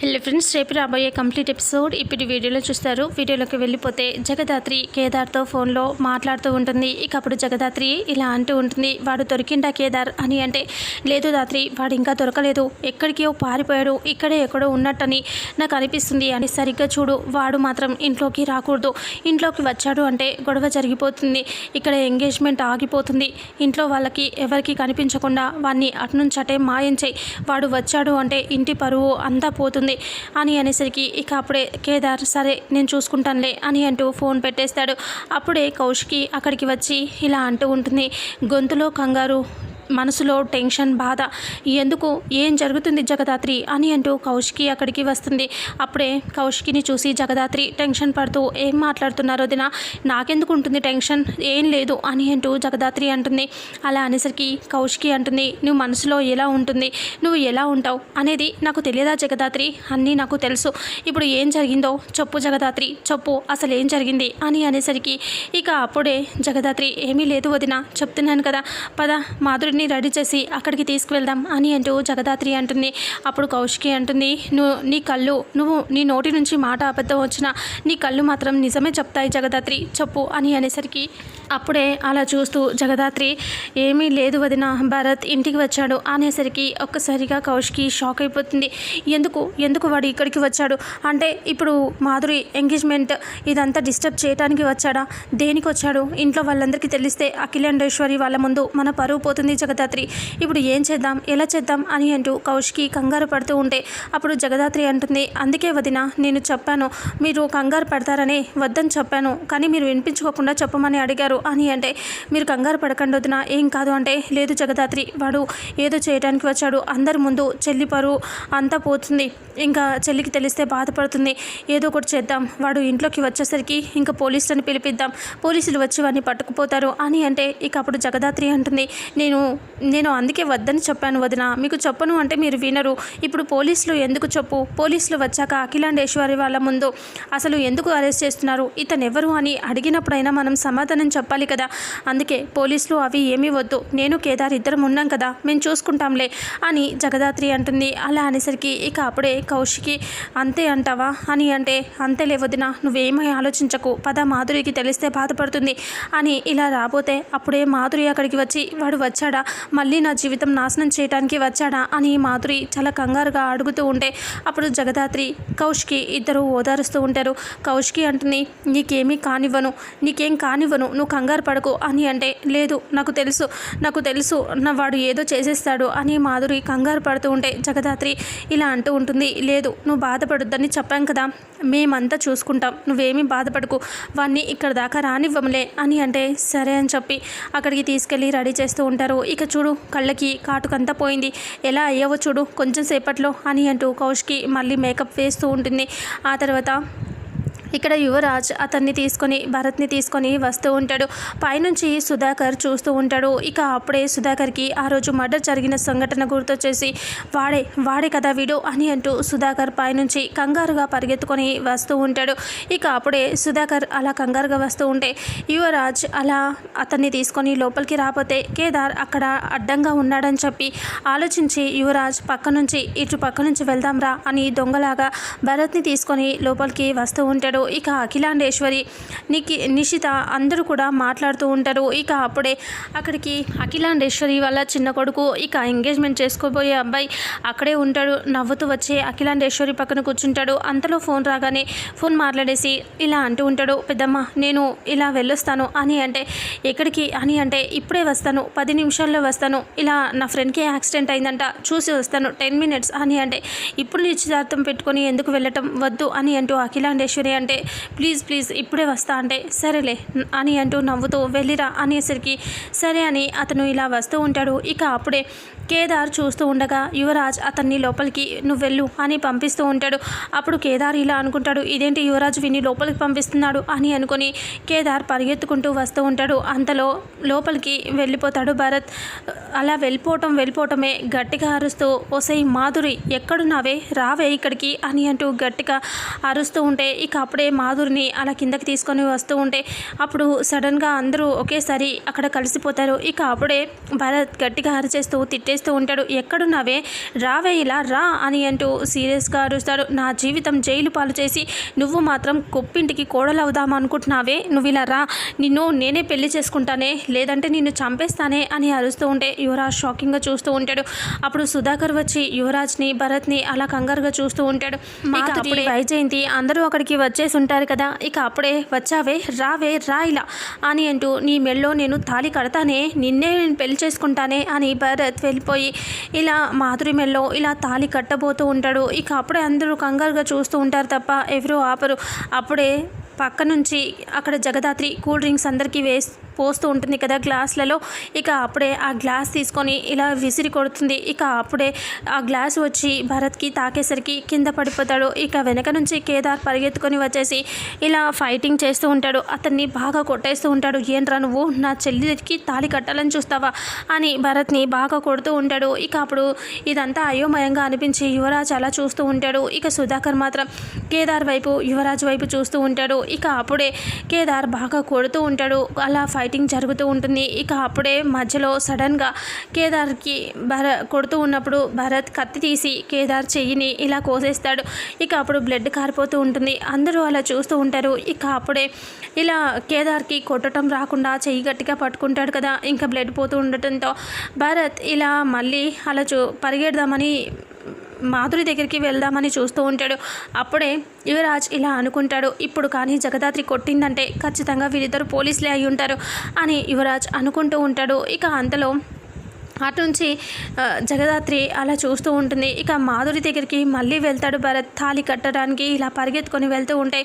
Hello friends రేపు రాబోయే complete episode ఇప్పుడు వీడియోలో చూస్తారు. వీడియోలోకి వెళ్ళిపోతే జగదాత్రి కేదార్తో ఫోన్లో మాట్లాడుతూ ఉంటుంది. ఇక అప్పుడు జగదాత్రి ఇలా అంటూ ఉంటుంది వాడు దొరికిండా కేదార్? అని అంటే లేదు దాత్రి వాడు ఇంకా దొరకలేదు. ఎక్కడికో పారిపోయాడు. ఇక్కడే ఎక్కడో ఉన్నట్టని నాకు అనిపిస్తుంది. అని సరిగ్గా చూడు వాడు మాత్రం ఇంట్లోకి రాకూడదు. ఇంట్లోకి వచ్చాడు అంటే గొడవ జరిగిపోతుంది. ఇక్కడ ఎంగేజ్మెంట్ ఆగిపోతుంది. ఇంట్లో వాళ్ళకి ఎవరికి కనిపించకుండా వాడిని అటు నుంచి అటే మాయించాయి వాడు వచ్చాడు అంటే ఇంటి పరువు అంతా పోతుంది. అని అనేసరికి ఇక అప్పుడే కేదార్ సరే నేను చూసుకుంటానులే అని అంటూ ఫోన్ పెట్టేస్తాడు. అప్పుడే కౌశికి అక్కడికి వచ్చి ఇలా అంటూ ఉంటుంది. గొంతులో కంగారు మనసులో టెన్షన్ బాధ ఎందుకు? ఏం జరుగుతుంది జగదాత్రి? అని అంటూ కౌశికి అక్కడికి వస్తుంది. అప్పుడే కౌశికిని చూసి జగదాత్రి టెన్షన్ పడుతూ ఏం మాట్లాడుతున్నారో దిన నాకెందుకు ఉంటుంది టెన్షన్? ఏం లేదు అని అంటూ జగదాత్రి అంటుంది. అలా అనేసరికి కౌశికి అంటుంది నువ్వు మనసులో ఎలా ఉంటుంది? నువ్వు ఎలా ఉంటావు? అనేది నాకు తెలియదా జగదాత్రి? అన్నీ నాకు తెలుసు. ఇప్పుడు ఏం జరిగిందో చెప్పు జగదాత్రి చెప్పు అసలు ఏం జరిగింది? అని అనేసరికి ఇక అప్పుడే జగదాత్రి ఏమీ లేదు వదిన చెప్తున్నాను కదా పద మాధురిని రెడీ చేసి అక్కడికి తీసుకువెళ్దాం అని అంటూ జగదాత్రి అంటుంది. అప్పుడు కౌశికి అంటుంది నువ్వు నీ కళ్ళు నువ్వు నీ నోటి నుంచి మాట అబద్ధం వచ్చినా నీ కళ్ళు మాత్రం నిజమే చెప్తాయి జగదాత్రి చెప్పు అని అనేసరికి అప్పుడే అలా చూస్తూ జగదాత్రి ఏమీ లేదు వదిన భరత్ ఇంటికి వచ్చాడు అనేసరికి ఒక్కసారిగా కౌశికి షాక్ అయిపోతుంది. ఎందుకు ఎందుకు వాడు ఇక్కడికి వచ్చాడు? అంటే ఇప్పుడు మాధురి ఎంగేజ్మెంట్ ఇదంతా డిస్టర్బ్ చేయడానికి వచ్చాడా? దేనికి వచ్చాడు? ఇంట్లో వాళ్ళందరికీ తెలిస్తే అఖిలేండేశ్వరి వాళ్ళ ముందు మన పరువు పోతుంది జగదాత్రి. ఇప్పుడు ఏం చేద్దాం? ఎలా చేద్దాం? అని అంటూ కౌశికి కంగారు పడుతూ ఉంటే అప్పుడు జగదాత్రి అంటుంది అందుకే వదిన నేను చెప్పాను మీరు కంగారు పడతారని వద్దని చెప్పాను కానీ మీరు వినిపించుకోకుండా చెప్పమని అడిగారు అని అంటే మీరు కంగారు పడకండి వదిన ఏం కాదు అంటే లేదు జగదాత్రి వాడు ఏదో చేయడానికి వచ్చాడు అందరి ముందు చెల్లి పరువు అంతా పోతుంది ఇంకా చెల్లికి తెలిస్తే బాధపడుతుంది ఏదో ఒకటి చేద్దాం వాడు ఇంట్లోకి వచ్చేసరికి ఇంకా పోలీసులను పిలిపిద్దాం పోలీసులు వచ్చి వాడిని పట్టుకుపోతారు అని అంటే ఇక అప్పుడు జగదాత్రి అంటుంది నేను నేను అందుకే వద్దని చెప్పాను వదిన. మీకు చెప్పను అంటే మీరు వినరు. ఇప్పుడు పోలీసులు ఎందుకు చెప్పు? పోలీసులు వచ్చాక అఖిలాండేశ్వరి వాళ్ళ ముందు అసలు ఎందుకు అరెస్ట్ చేస్తున్నారు? ఇతను ఎవరు అని అడిగినప్పుడైనా మనం సమాధానం చెప్పాలి కదా. అందుకే పోలీసులు అవి ఏమీ వద్దు. నేను కేదార్ ఇద్దరం ఉన్నాం కదా. మేము చూసుకుంటాంలే అని జగదాత్రి అంటుంది. అలా అనేసరికి ఇక అప్పుడే కౌశికి అంతే అంటావా? అని అంటే అంతేలే వదిన. నువ్వేమీ ఆలోచించకు. పద మాధురికి తెలిస్తే బాధపడుతుంది అని ఇలా రాబోతే అప్పుడే మాధురి అక్కడికి వచ్చి వాడు వచ్చాడా? మళ్ళీ నా జీవితం నాశనం చేయడానికి వచ్చాడా అని మాధురి చాలా కంగారుగా అడుగుతూ ఉంటే అప్పుడు జగదాత్రి కౌష్కి ఇద్దరు ఓదారుస్తూ ఉంటారు. కౌష్కి అంటుంది నీకేమీ కానివ్వను నీకేం కానివ్వను నువ్వు కంగారు పడకు అని అంటే లేదు నాకు తెలుసు నాకు తెలుసు నా వాడు ఏదో చేసేస్తాడు అని మాధురి కంగారు పడుతూ ఉంటే జగదాత్రి ఇలా అంటూ ఉంటుంది లేదు నువ్వు బాధపడొద్దని చెప్పాం కదా మేమంతా చూసుకుంటాం. నువ్వేమీ బాధపడకు. వాడిని ఇక్కడ దాకా రానివ్వములే అని అంటే సరే అని చెప్పి అక్కడికి తీసుకెళ్ళి రెడీ చేస్తూ ఉంటారు. ఇక చూడు కళ్ళకి కాటుకంతా పోయింది. ఎలా అయ్యావో చూడు కొంచెం సేపట్లో అని అంటూ కౌష్కి మళ్ళీ మేకప్ వేస్తూ ఉంటుంది. ఆ తర్వాత ఇక్కడ యువరాజ్ అతన్ని తీసుకొని భరత్ని తీసుకొని వస్తూ ఉంటాడు. పైనుంచి సుధాకర్ చూస్తూ ఉంటాడు. ఇక అప్పుడే సుధాకర్కి ఆ రోజు మర్డర్ జరిగిన సంఘటన గుర్తొచ్చేసి వాడే వాడే కదా వీడు అని అంటూ సుధాకర్ పైనుంచి కంగారుగా పరిగెత్తుకొని వస్తూ ఉంటాడు. ఇక అప్పుడే సుధాకర్ అలా కంగారుగా వస్తూ ఉంటే యువరాజ్ అలా అతన్ని తీసుకొని లోపలికి రాకపోతే కేదార్ అక్కడ అడ్డంగా ఉన్నాడని చెప్పి ఆలోచించి యువరాజ్ పక్క నుంచి ఇటు పక్క నుంచి వెళ్దాం రా అని దొంగలాగా భరత్ని తీసుకొని లోపలికి వస్తూ ఉంటాడు. ఇక అఖిలాండేశ్వరి నికి నిషిత అందరూ కూడా మాట్లాడుతూ ఉంటారు. ఇక అప్పుడే అక్కడికి అఖిలాండేశ్వరి వాళ్ళ చిన్న కొడుకు ఇక ఎంగేజ్మెంట్ చేసుకోబోయే అబ్బాయి అక్కడే ఉంటాడు. నవ్వుతూ వచ్చి అఖిలాండేశ్వరి పక్కన కూర్చుంటాడు. అంతలో ఫోన్ రాగానే ఫోన్ మాట్లాడేసి ఇలా అంటూ ఉంటాడు. పెద్దమ్మ నేను ఇలా వెళ్ళొస్తాను. అని అంటే ఎక్కడికి అని అంటే ఇప్పుడే వస్తాను. పది నిమిషాల్లో వస్తాను. ఇలా నా ఫ్రెండ్కి యాక్సిడెంట్ అయిందంట. చూసి వస్తాను. టెన్ మినిట్స్ అని అంటే ఇప్పుడు నిశ్చితార్థం పెట్టుకొని ఎందుకు వెళ్ళటం? వద్దు అని అంటూ అఖిలాండేశ్వరి అంటే అంటే ప్లీజ్ ప్లీజ్ ఇప్పుడే వస్తా అంటే సరేలే అని అంటూ నవ్వుతూ వెళ్ళిరా అనేసరికి సరే అని అతను ఇలా వస్తూ ఉంటాడు. ఇక అప్పుడే కేదార్ చూస్తూ ఉండగా యువరాజ్ అతన్ని లోపలికి నువ్వు వెళ్ళు అని పంపిస్తూ ఉంటాడు. అప్పుడు కేదార్ ఇలా అనుకుంటాడు ఇదేంటి యువరాజ్ విని లోపలికి పంపిస్తున్నాడు అని అనుకొని కేదార్ పరిగెత్తుకుంటూ వస్తూ ఉంటాడు. అంతలో లోపలికి వెళ్ళిపోతాడు భరత్. అలా వెళ్ళిపోవటం వెళ్ళిపోవటమే గట్టిగా అరుస్తూ ఒసై మాధురి ఎక్కడున్నావే? రావే ఇక్కడికి అని అంటూ గట్టిగా అరుస్తూ ఉంటే ఇక అప్పుడు అప్పుడే మాధురిని అలా కిందకి తీసుకొని వస్తూ ఉంటే అప్పుడు సడన్గా అందరూ ఒకేసారి అక్కడ కలిసిపోతారు. ఇక అప్పుడే భరత్ గట్టిగా అరిచేస్తూ తిట్టేస్తూ ఉంటాడు. ఎక్కడున్నావే? రావే ఇలా రా అని అంటూ సీరియస్గా అరుస్తాడు. నా జీవితం జైలు పాలు చేసి నువ్వు మాత్రం కుప్పింటికి కోడలవుదాం అనుకుంటున్నావే? నువ్వు ఇలా రా. నిన్ను నేనే పెళ్ళి చేసుకుంటానే? లేదంటే నిన్ను చంపేస్తానే? అని అరుస్తూ ఉంటే యువరాజ్ షాకింగ్గా చూస్తూ ఉంటాడు. అప్పుడు సుధాకర్ వచ్చి యువరాజ్ని భరత్ని అలా కంగారుగా చూస్తూ ఉంటాడు. వైజయంతి అందరూ అక్కడికి చేసి ఉంటారు కదా ఇక అప్పుడే వచ్చావే రావే రా ఇలా అని అంటూ నీ మెళ్ళో నేను తాళి కడతానే నిన్నే నేను పెళ్ళి చేసుకుంటానే అని భరత్ వెళ్ళిపోయి ఇలా మాధురి మెళ్ళో ఇలా తాళి కట్టబోతూ ఉంటాడు. ఇక అప్పుడే అందరూ కంగారుగా చూస్తూ ఉంటారు తప్ప ఎవరూ ఆపరు. అప్పుడే పక్క నుంచి అక్కడ జగదాత్రి కూల్ డ్రింక్స్ అందరికీ వేసి పోస్తూ ఉంటుంది కదా గ్లాసులలో. ఇక అప్పుడే ఆ గ్లాస్ తీసుకొని ఇలా విసిరి కొడుతుంది. ఇక అప్పుడే ఆ గ్లాస్ వచ్చి భరత్కి తాకేసరికి కింద పడిపోతాడు. ఇక వెనక నుంచి కేదార్ పరిగెత్తుకొని వచ్చేసి ఇలా ఫైటింగ్ చేస్తూ ఉంటాడు. అతన్ని బాగా కొట్టేస్తూ ఉంటాడు. ఏంట్రా నువ్వు? నా చెల్లికి తాళి కట్టాలని చూస్తావా? అని భరత్ని బాగా కొడుతూ ఉంటాడు. ఇక అప్పుడు ఇదంతా అయోమయంగా అనిపించి యువరాజ్ అలా చూస్తూ ఉంటాడు. ఇక సుధాకర్ మాత్రం కేదార్ వైపు యువరాజ్ వైపు చూస్తూ ఉంటాడు. ఇక అప్పుడే కేదార్ బాగా కొడుతూ ఉంటాడు. అలా ఫైటింగ్ జరుగుతూ ఉంటుంది. ఇక అప్పుడే మధ్యలో సడన్గా కేదార్కి భర కొడుతూ ఉన్నప్పుడు భరత్ కత్తి తీసి కేదార్ చెయ్యిని ఇలా కోసేస్తాడు. ఇక అప్పుడు బ్లడ్ కారిపోతూ ఉంటుంది. అందరూ అలా చూస్తూ ఉంటారు. ఇక అప్పుడే ఇలా కేదార్కి కొట్టడం రాకుండా చెయ్యి గట్టిగా పట్టుకుంటాడు కదా. ఇంకా బ్లడ్ పోతూ ఉండటంతో భరత్ ఇలా మళ్ళీ అలా చూ పరిగెడదామని మాధురి దగ్గరికి వెళ్దామని చూస్తూ ఉంటాడు. అప్పుడే యువరాజ్ ఇలా అనుకుంటాడు. ఇప్పుడు కానీ జగదాత్రి కొట్టిందంటే ఖచ్చితంగా వీరిద్దరు పోలీసులే అయి ఉంటారు అని యువరాజ్ అనుకుంటూ ఉంటాడు. ఇక అంతలో అటు నుంచి జగదాత్రి అలా చూస్తూ ఉంటుంది. ఇక మాధురి దగ్గరికి మళ్ళీ వెళ్తాడు భరత్. తాళి కట్టడానికి ఇలా పరిగెత్తుకొని వెళ్తూ ఉంటే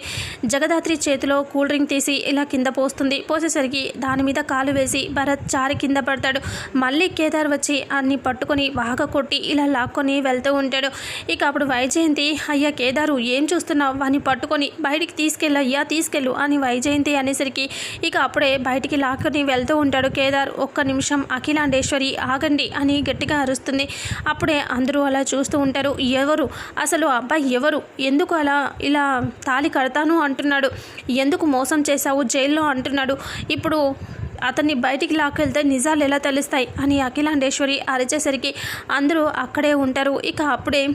జగదాత్రి చేతిలో కూల్ డ్రింక్ తీసి ఇలా కింద పోస్తుంది. పోసేసరికి దాని మీద కాలు వేసి భరత్ చారి కింద పడతాడు. మళ్ళీ కేదార్ వచ్చి అన్ని పట్టుకొని వాగ కొట్టి ఇలా లాక్కొని వెళ్తూ ఉంటాడు. ఇక అప్పుడు వైజయంతి అయ్యా కేదారు ఏం చూస్తున్నావు? వాని పట్టుకొని బయటికి తీసుకెళ్ళు అయ్యా తీసుకెళ్ళు అని వైజయంతి అనేసరికి ఇక అప్పుడే బయటికి లాక్కొని వెళ్తూ ఉంటాడు కేదార్. ఒక్క నిమిషం అఖిలాండేశ్వరి ఆగండి అని గట్టిగా అరుస్తుంది. అప్పుడే అందరూ అలా చూస్తూ ఉంటారు. ఎవరు? అసలు అబ్బాయి ఎవరు? ఎందుకు అలా ఇలా తాళి కడతాను అంటున్నాడు. ఎందుకు మోసం చేశావు? జైల్లో అంటున్నాడు. ఇప్పుడు అతన్ని బయటికి లాక్కెళ్తే నిజాలు ఎలా తెలుస్తాయి? అని అఖిలాండేశ్వరి అరిచేసరికి అందరూ అక్కడే ఉంటారు. ఇక అప్పుడే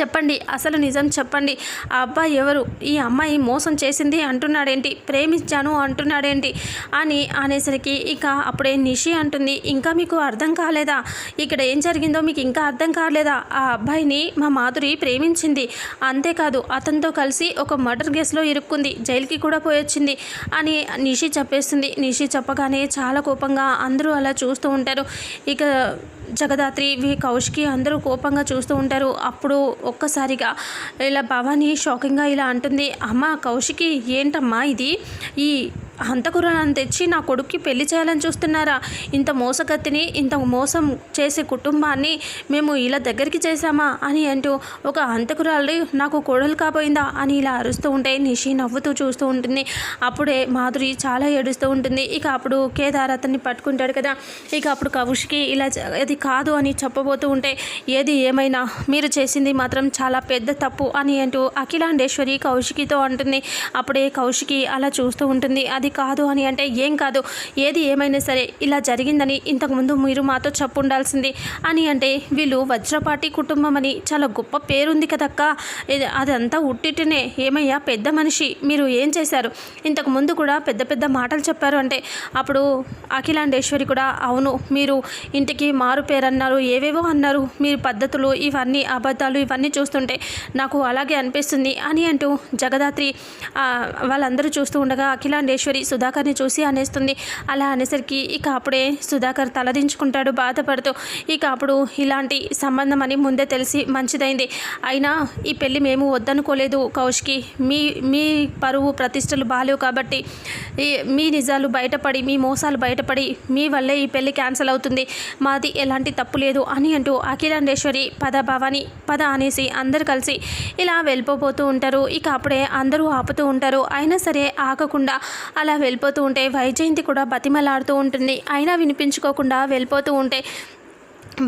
చెప్పండి అసలు నిజం చెప్పండి. ఆ అబ్బాయి ఎవరు? ఈ అమ్మాయి మోసం చేసింది అంటున్నాడేంటి? ప్రేమించాను అంటున్నాడేంటి? అని అనేసరికి ఇక అప్పుడే నిషి అంటుంది ఇంకా మీకు అర్థం కాలేదా? ఇక్కడ ఏం జరిగిందో మీకు ఇంకా అర్థం కాలేదా? ఆ అబ్బాయిని మా మాధురి ప్రేమించింది. అంతేకాదు అతనితో కలిసి ఒక మర్డర్ కేసులో ఇరుక్కుంది జైలుకి కూడా పోయొచ్చింది అని నిషి చెప్పేస్తుంది. నిషి చెప్పగానే చాలా కోపంగా అందరూ అలా చూస్తూ ఉంటారు. ఇక జగదాత్రి వి. కౌశికి అందరూ కోపంగా చూస్తూ ఉంటారు. అప్పుడు ఒక్కసారిగా ఇలా భవాని షాకింగ్గా ఇలా అంటుంది. అమ్మ కౌశికి ఏంటమ్మా ఇది? ఈ హంతకురాలను తెచ్చి నా కొడుక్కి పెళ్ళి చేయాలని చూస్తున్నారా? ఇంత మోసగత్తిని ఇంత మోసం చేసే కుటుంబాన్ని మేము ఇలా దగ్గరికి చేశామా? అని అంటూ ఒక హంతకురాలు నాకు కోడలు కాబోయిందా? అని ఇలా అరుస్తూ ఉంటే నిషి నవ్వుతూ చూస్తూ ఉంటుంది. అప్పుడే మాధురి చాలా ఏడుస్తూ ఉంటుంది. ఇక అప్పుడు కేదార్ అతన్ని పట్టుకుంటాడు కదా. ఇక అప్పుడు కవుష్కి ఇలా అది కాదు అని చెప్పబోతూ ఉంటే ఏది ఏమైనా? మీరు చేసింది మాత్రం చాలా పెద్ద తప్పు అని అంటూ అఖిలాండేశ్వరి కౌశికితో అంటుంది. అప్పుడే కౌశికి అలా చూస్తూ ఉంటుంది. అది కాదు అని అంటే ఏం కాదు ఏది ఏమైనా సరే ఇలా జరిగిందని ఇంతకుముందు మీరు మాతో చెప్పు ఉండాల్సింది అని అంటే వీళ్ళు వజ్రపాటి కుటుంబం అని చాలా గొప్ప పేరుంది కదక్క. అదంతా ఉట్టిటినే. ఏమయ్యా పెద్ద మనిషి మీరు ఏం చేశారు? ఇంతకు ముందు కూడా పెద్ద పెద్ద మాటలు చెప్పారు అంటే అప్పుడు అఖిలాండేశ్వరి కూడా అవును మీరు ఇంటికి మారు పేరు అన్నారు ఏవేవో అన్నారు. మీరు పద్ధతులు ఇవన్నీ అబద్ధాలు ఇవన్నీ చూస్తుంటే నాకు అలాగే అనిపిస్తుంది అని అంటూ జగదాత్రి వాళ్ళందరూ చూస్తూ ఉండగా అఖిలాండేశ్వరి సుధాకర్ని చూసి అనేస్తుంది. అలా అనేసరికి ఇక అప్పుడే సుధాకర్ తలదించుకుంటాడు బాధపడుతూ. ఇక అప్పుడు ఇలాంటి సంబంధం అని ముందే తెలిసి మంచిదైంది. అయినా ఈ పెళ్ళి మేము వద్దనుకోలేదు కౌష్కి మీ మీ పరువు ప్రతిష్టలు బాలేవు కాబట్టి ఈ మీ నిజాలు బయటపడి మీ మోసాలు బయటపడి మీ వల్లే ఈ పెళ్ళి క్యాన్సిల్ అవుతుంది. మాది ఎలాంటి తప్పు లేదు అని అంటూ అఖిలాండేశ్వరి పద భవాని పద అనేసి అందరు కలిసి ఇలా వెళ్ళిపోతూ ఉంటారు. ఇక అప్పుడే అందరూ ఆపుతూ ఉంటారు. అయినా సరే ఆగకుండా అలా వెళ్ళిపోతూ ఉంటే వైజయంతి కూడా బతిమలాడుతూ ఉంటుంది. అయినా వినిపించుకోకుండా వెళ్ళిపోతూ ఉంటే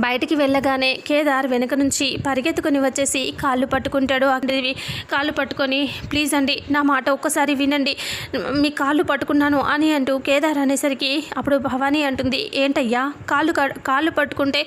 బయటికి వెళ్ళగానే కేదార్ వెనక నుంచి పరిగెత్తుకుని వచ్చేసి కాళ్ళు పట్టుకుంటాడు. అక్కడివి కాళ్ళు పట్టుకొని ప్లీజ్ అండి నా మాట ఒక్కసారి వినండి. మీ కాళ్ళు పట్టుకున్నాను అని అంటూ కేదార్ అనేసరికి అప్పుడు భవానీ అంటుంది ఏంటయ్యా కాళ్ళు క- కాళ్ళు పట్టుకుంటే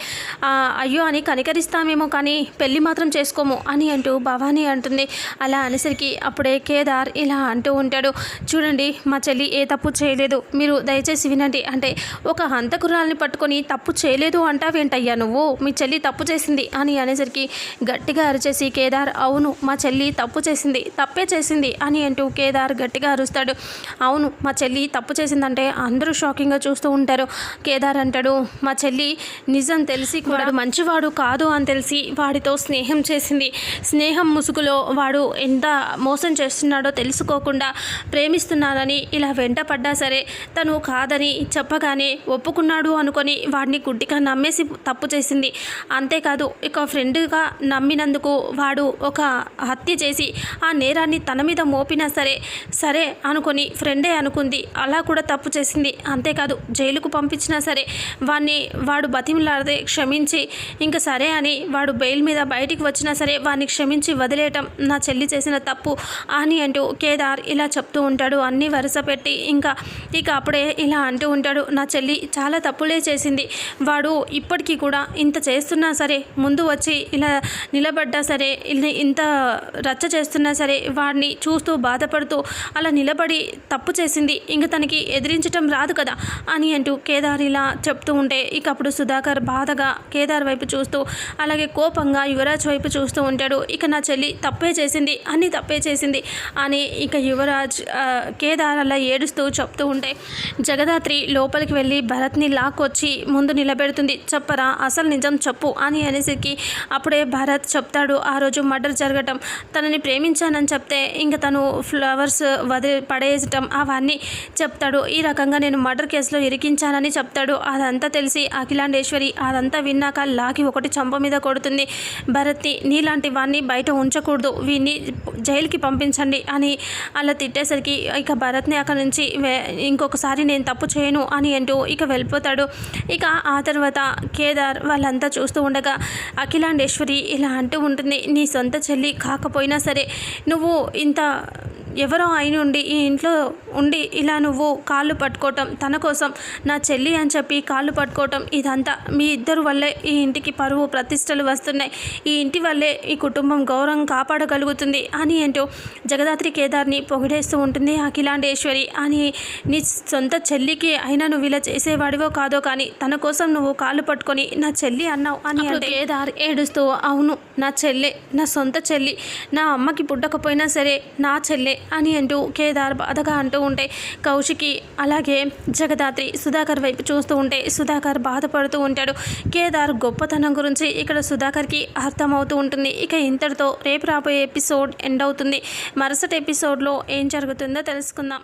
అయ్యో అని కనికరిస్తామేమో కానీ పెళ్ళి మాత్రం చేసుకోము అని అంటూ భవానీ అంటుంది. అలా అనేసరికి అప్పుడే కేదార్ ఇలా అంటూ ఉంటాడు చూడండి మా చెల్లి ఏ తప్పు చేయలేదు. మీరు దయచేసి వినండి. అంటే ఒక హంతకురాల్ని పట్టుకొని తప్పు చేయలేదు అంటావేంటయ్యా? నువ్వు మీ చెల్లి తప్పు చేసింది అని అనేసరికి గట్టిగా అరిచేసి కేదార్ అవును మా చెల్లి తప్పు చేసింది తప్పే చేసింది అని అంటూ కేదార్ గట్టిగా అరుస్తాడు. అవును మా చెల్లి తప్పు చేసిందంటే అందరూ షాకింగ్గా చూస్తూ ఉంటారు. కేదార్ అంటాడు మా చెల్లి నిజం తెలిసి కూడా వాడు మంచివాడు కాదు అని తెలిసి వాడితో స్నేహం చేసింది. స్నేహం ముసుగులో వాడు ఎంత మోసం చేస్తున్నాడో తెలుసుకోకుండా ప్రేమిస్తున్నానని ఇలా వెంట పడ్డా సరే తను కాదని చెప్పగానే ఒప్పుకున్నాడు అనుకొని వాడిని గుడ్డిగా నమ్మేసి తప్పు తప్పు చేసింది. అంతేకాదు ఇక ఫ్రెండ్గా నమ్మినందుకు వాడు ఒక హత్య చేసి ఆ నేరాన్ని తన మీద మోపినా సరే సరే అనుకొని ఫ్రెండే అనుకుంది. అలా కూడా తప్పు చేసింది. అంతేకాదు జైలుకు పంపించినా సరే వాడిని వాడు బతిమలాడే క్షమించి ఇంకా సరే అని వాడు బెయిల్ మీద బయటికి వచ్చినా సరే వాడిని క్షమించి వదిలేయటం నా చెల్లి చేసిన తప్పు అని అంటూ కేదార్ ఇలా చెప్తూ ఉంటాడు. అన్నీ వరుస పెట్టి ఇంకా ఇక అప్పుడే ఇలా అంటూ ఉంటాడు. నా చెల్లి చాలా తప్పులే చేసింది. వాడు ఇప్పటికీ కూడా కూడా ఇంత చేస్తున్నా సరే ముందు వచ్చి ఇలా నిలబడ్డా సరే ఇలా ఇంత రచ్చ చేస్తున్నా సరే వాడిని చూస్తూ బాధపడుతూ అలా నిలబడి తప్పు చేసింది ఇంక తనకి ఎదిరించటం రాదు కదా అని అంటూ కేదార్ ఇలా చెప్తూ ఉంటే ఇక అప్పుడు సుధాకర్ బాధగా కేదార్ వైపు చూస్తూ అలాగే కోపంగా యువరాజ్ వైపు చూస్తూ ఉంటాడు. ఇక నా చెల్లి తప్పే చేసింది అన్నీ తప్పే చేసింది అని ఇక యువరాజ్ కేదార్ అలా ఏడుస్తూ చెప్తూ ఉంటే జగదాత్రి లోపలికి వెళ్ళి భరత్ని లాక్కొచ్చి ముందు నిలబెడుతుంది. చెప్పరా అసలు నిజం చెప్పు అని అనేసరికి అప్పుడే భరత్ చెప్తాడు ఆ రోజు మర్డర్ జరగటం. తనని ప్రేమించానని చెప్తే ఇంకా తను ఫ్లవర్స్ వదిలి పడేయటం అవన్నీ చెప్తాడు. ఈ రకంగా నేను మర్డర్ కేసులో ఇరికించానని చెప్తాడు. అదంతా తెలిసి అఖిలాండేశ్వరి అదంతా విన్నాక లాగి ఒకటి చంప మీద కొడుతుంది. భరత్ని నీలాంటి వాడిని బయట ఉంచకూడదు. వీడిని జైలుకి పంపించండి అని అలా తిట్టేసరికి ఇక భరత్ని అక్కడ నుంచి వే- ఇంకొకసారి నేను తప్పు చేయను అని అంటూ ఇక వెళ్ళిపోతాడు. ఇక ఆ తర్వాత కేదార్ వాళ్ళంతా చూస్తూ ఉండగా అఖిలాండేశ్వరి ఇలా అంటూ ఉంటుంది నీ సొంత చెల్లి కాకపోయినా సరే నువ్వు ఇంత ఎవరో అయిన ఉండి ఈ ఇంట్లో ఉండి ఇలా నువ్వు కాళ్ళు పట్టుకోవటం తన కోసం నా చెల్లి అని చెప్పి కాళ్ళు పట్టుకోవటం ఇదంతా మీ ఇద్దరు వల్లే ఈ ఇంటికి పరువు ప్రతిష్టలు వస్తున్నాయి. ఈ ఇంటి వల్లే ఈ కుటుంబం గౌరవం కాపాడగలుగుతుంది అని అంటూ జగదాత్రి కేదార్ని పొగిడేస్తూ ఉంటుంది. అఖిలాండేశ్వరి అని నీ సొంత చెల్లికి అయినా నువ్వు ఇలా చేసేవాడివో కాదో కానీ తన కోసం నువ్వు కాళ్ళు పట్టుకొని నా చెల్లి అన్నావు అని అంటే కేదార్ ఏడుస్తూ అవును నా చెల్లె నా సొంత చెల్లి నా అమ్మకి పుట్టకపోయినా సరే నా చెల్లె అని అంటూ కేదార్ బాధగా అంటూ ఉంటే కౌశికి అలాగే జగదాత్రి సుధాకర్ వైపు చూస్తూ ఉంటే సుధాకర్ బాధపడుతూ ఉంటాడు. కేదార్ గొప్పతనం గురించి ఇక్కడ సుధాకర్కి అర్థమవుతూ ఉంటుంది. ఇక ఇంతటితో రేపు రాబోయే ఎపిసోడ్ ఎండ్ అవుతుంది. మరుసటి ఎపిసోడ్లో ఏం జరుగుతుందో తెలుసుకుందాం.